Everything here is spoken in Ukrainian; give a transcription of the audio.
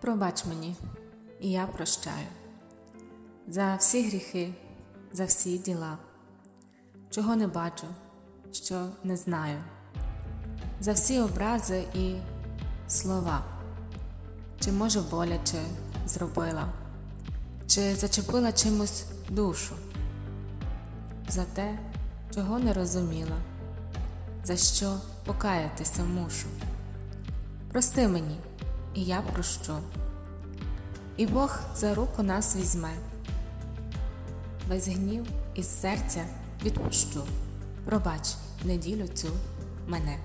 Пробач мені, і я прощаю. За всі гріхи, за всі діла, чого не бачу, що не знаю, за всі образи і слова, чи може боляче зробила, чи зачепила чимось душу, за те, чого не розуміла, за що покаятися мушу. Прости мені, і я прощу. І Бог за руку нас візьме. Весь гнів із серця відпущу. Пробач неділю цю мене.